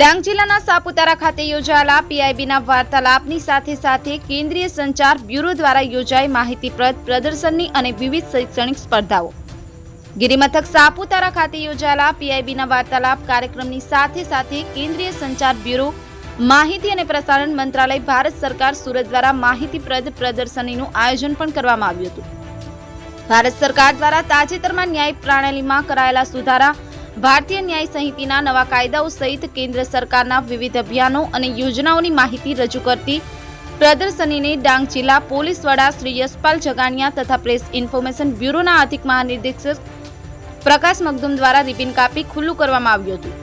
ડાંગ જિલ્લાના સાપુતારા ખાતે યોજાયેલા પીઆઈબીના વાર્તાલાપની સાથે સાથે કેન્દ્રીય સંચાર બ્યુરો દ્વારા યોજાઈ માહિતીપ્રદ પ્રદર્શનની અને વિવિધ શૈક્ષણિક સ્પર્ધાઓ. ગિરિમથક સાપુતારા ખાતે યોજાયેલા પીઆઈબીના વાર્તાલાપ કાર્યક્રમની સાથે સાથે કેન્દ્રીય સંચાર બ્યુરો, માહિતી અને પ્રસારણ મંત્રાલય, ભારત સરકાર, સુરત દ્વારા માહિતીપ્રદ પ્રદર્શનીનું આયોજન પણ કરવામાં આવ્યું હતું. ભારત સરકાર દ્વારા તાજેતરમાં ન્યાય પ્રણાલીમાં કરાયેલા સુધારા ભારતીય ન્યાય સંહિતાના નવા કાયદાઓ સહિત કેન્દ્ર સરકારના વિવિધ અભિયાનો અને યોજનાઓની માહિતી રજૂ કરતી પ્રદર્શનીને ડાંગ જિલ્લા પોલીસ વડા શ્રી યશપાલ જગાણિયા તથા પ્રેસ ઇન્ફોર્મેશન બ્યુરોના અધિક મહાનિર્દેશક પ્રકાશ મગદુમ દ્વારા રિબિન કાપી ખુલ્લું કરવામાં આવ્યું હતું.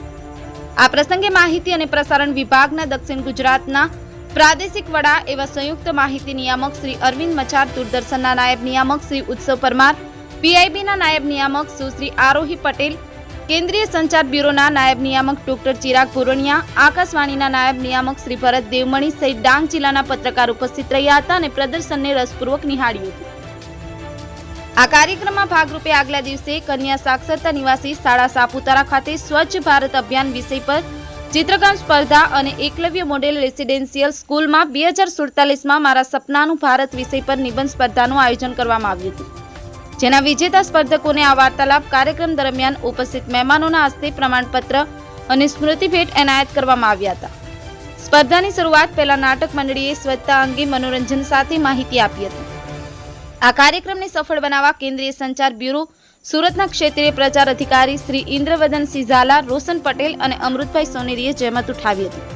આ પ્રસંગે માહિતી અને પ્રસારણ વિભાગના દક્ષિણ ગુજરાતના પ્રાદેશિક વડા એવા સંયુક્ત માહિતી નિયામક શ્રી અરવિંદ મચાર, દૂરદર્શનના નાયબ નિયામક શ્રી ઉત્સવ પરમાર, પીઆઈબીના નાયબ નિયામક સુશ્રી આરોહી પટેલ કેન્દ્રીય સંચાર બ્યુરોના નાયબ નિયામક ડોક્ટર ચિરાગ ભુરણિયા આકાશવાણીના નાયબ નિયામક શ્રી ભરત દેવમણી સહિત ડાંગ જિલ્લાના પત્રકાર ઉપસ્થિત રહ્યા હતા અને પ્રદર્શનને રસપૂર્વક નિહાળ્યું હતું. આ કાર્યક્રમમાં ભાગરૂપે આગલા દિવસે કન્યા સાક્ષરતા નિવાસી શાળા સાપુતારા ખાતે સ્વચ્છ ભારત અભિયાન વિષય પર ચિત્રકામ સ્પર્ધા અને એકલવ્ય મોડેલ રેસિડેન્શિયલ સ્કૂલમાં બે હજાર સુડતાલીસમાં મારા સપનાનું ભારત વિષય પર નિબંધ સ્પર્ધાનું આયોજન કરવામાં આવ્યું હતું. જેના વિજેતા સ્પર્ધકોને આ વાર્તાલાપ કાર્યક્રમ દરમિયાન ઉપસ્થિત મહેમાનોના હસ્તે પ્રમાણપત્ર અને સ્મૃતિ ભેટ એનાયત કરવામાં આવ્યા હતા. સ્પર્ધાની શરૂઆત પહેલા નાટક મંડળીએ સ્વચ્છતા અંગે મનોરંજન સાથે માહિતી આપી હતી. આ કાર્યક્રમને સફળ બનાવવા કેન્દ્રીય સંચાર બ્યુરો, સુરતના ક્ષેત્રીય પ્રચાર અધિકારી શ્રી ઇન્દ્રવદન ઝાલા રોશન પટેલ અને અમૃતભાઈ સોનેરીએ જહેમત ઉઠાવી હતી.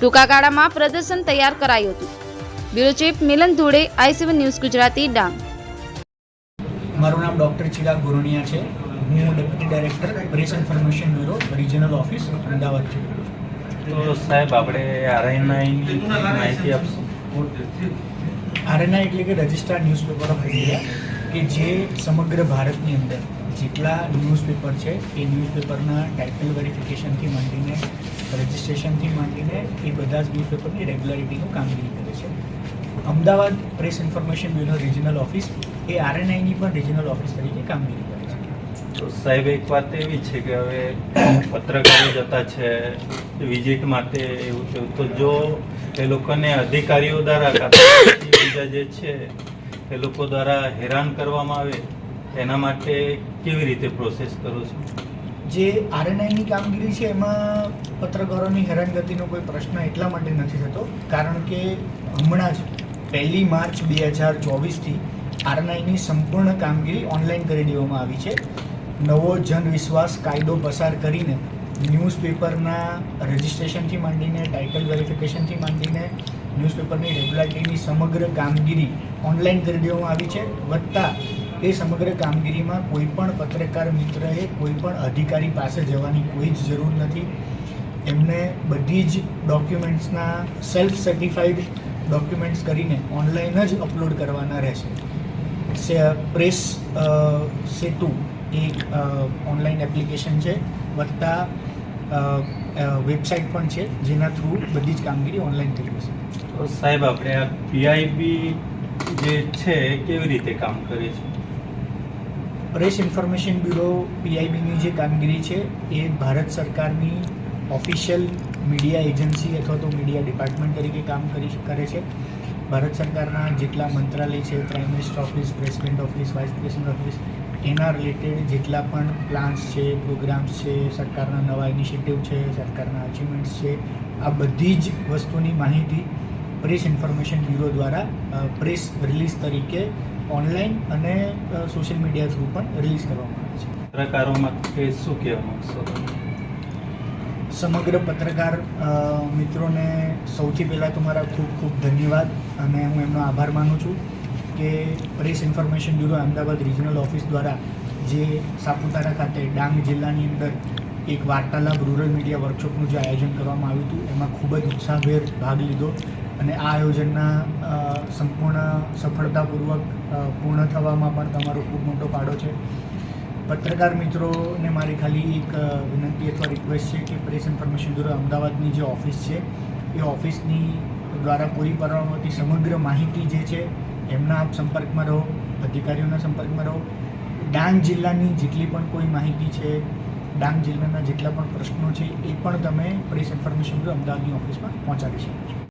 ટૂંકા ગાળામાં પ્રદર્શન તૈયાર કરાયું હતું. Bureau chief Milan Dhude, I news Gujarati, Dang. મારું નામ ડૉક્ટર ચિરાગ ગુરણિયા છે. હું deputy director press information bureau regional office Ahmedabad છું. તો સાહેબ આપણે આરઆઈનાઈની માહિતી આપશો? આરએનઆઈ એટલે કે રજિસ્ટર્ડ ન્યૂઝપેપર ઓફ ઇન્ડિયા કે જે સમગ્ર ભારતની અંદર જેટલા ન્યૂઝપેપર છે એ ન્યૂઝપેપરના ટાઇટલ વેરિફિકેશનથી માંડીને રજિસ્ટ્રેશનથી માંડીને એ બધા જ ન્યૂઝપેપરની રેગ્યુલારિટીનું કામગીરી કરે છે. Ahmedabad press information bureau regional office એ આરએનઆઈની પણ રિજનલ ઓફિસ તરીકે કામગીરી કરે છે. તો સાહેબ એક વાત એવી છે કે હવે પત્રકારો જતા છે વિઝિટ માટે એવું તેવું તો જો એ લોકોને અધિકારીઓ દ્વારા બીજા જે છે એ લોકો દ્વારા હેરાન કરવામાં આવે એના માટે કેવી રીતે પ્રોસેસ કરો છો? જે આરએનઆઈની કામગીરી છે એમાં પત્રકારોની હેરાનગતિનો કોઈ પ્રશ્ન એટલા માટે નથી થતો કારણ કે હમણાં જ પહેલી માર્ચ બે હજાર ચોવીસથી આરએનઆઈની સંપૂર્ણ કામગીરી ઓનલાઈન કરી દેવામાં આવી છે. નવો જનવિશ્વાસ કાયદો પસાર કરીને ન્યૂઝપેપરના રજિસ્ટ્રેશનથી માંડીને ટાઇટલ વેરિફિકેશનથી માંડીને ન્યૂઝપેપરની રેગ્યુલારિટીની સમગ્ર કામગીરી ઓનલાઈન કરી દેવામાં આવી છે. વત્તા એ સમગ્ર કામગીરીમાં કોઈ પણ પત્રકાર મિત્રએ કોઈ પણ અધિકારી પાસે જવાની કોઈ જ જરૂર નથી. એમને બધી જ ડોક્યુમેન્ટ્સના સેલ્ફ સર્ટિફાઈડ ડોક્યુમેન્ટ્સ કરીને ઓનલાઈન જ અપલોડ કરવાના રહેશે. પ્રેસ સેતુ એક ઓનલાઈન એપ્લિકેશન છે વત્તા વેબસાઇટ પણ છે જેના થ્રુ બધી જ કામગીરી ઓનલાઈન થઈ જશે. તો સાહેબ આપણે આ પીઆઈબી જે છે કેવી રીતે કામ કરે છે? પ્રેસ ઇન્ફોર્મેશન બ્યુરો પીઆઈબીની જે કામગીરી છે એ ભારત સરકારની ઓફિશિયલ મીડિયા એજન્સી અથવા તો મીડિયા ડિપાર્ટમેન્ટ તરીકે કામ કરી કરે છે. ભારત સરકારના જેટલા મંત્રાલય છે prime minister office president office vice president office એના રિલેટેડ જેટલા પણ પ્લાન્સ છે પ્રોગ્રામ્સ છે, સરકારના નવા ઇનિશિયેટિવ છે, સરકારના અચીવમેન્ટ્સ છે, આ બધી જ વસ્તુની માહિતી પ્રેસ ઇન્ફોર્મેશન બ્યુરો દ્વારા પ્રેસ રિલીઝ તરીકે ઓનલાઈન અને સોશિયલ મીડિયા થ્રુ પણ રિલીઝ કરવામાં આવે છે. પત્રકારો માટે શું કહેવા માંગશો સમગ્ર પત્રકાર મિત્રોને સૌથી પહેલાં તો મારા ખૂબ ખૂબ ધન્યવાદ અને હું એમનો આભાર માનું છું કે press information bureau Ahmedabad regional office દ્વારા જે સાપુતારા ખાતે ડાંગ જિલ્લાની અંદર એક વાર્તાલાપ રૂરલ મીડિયા વર્કશોપનું જે આયોજન કરવામાં આવ્યું હતું, એમાં ખૂબ જ ઉત્સાહભેર ભાગ લીધો અને આ આયોજનના સંપૂર્ણ સફળતાપૂર્વક પૂર્ણ થવામાં પણ તમારો ખૂબ મોટો ફાળો છે. પત્રકાર મિત્રોને મારી ખાલી એક વિનંતી અથવા રિક્વેસ્ટ છે કે પ્રેસ ઇન્ફોર્મેશન બ્યુરો અમદાવાદની જે ઓફિસ છે, એ ઓફિસની દ્વારા પૂરી પાડવામાં આવતી સમગ્ર માહિતી જે છે, એમના આપ સંપર્કમાં રહો, અધિકારીઓના સંપર્કમાં રહો. ડાંગ જિલ્લાની જેટલી પણ કોઈ માહિતી છે, ડાંગ જિલ્લાના જેટલા પણ પ્રશ્નો છે, એ પણ તમે પ્રેસ ઇન્ફોર્મેશન બ્યુરો અમદાવાદની ઓફિસમાં પહોંચાડી શકો છો.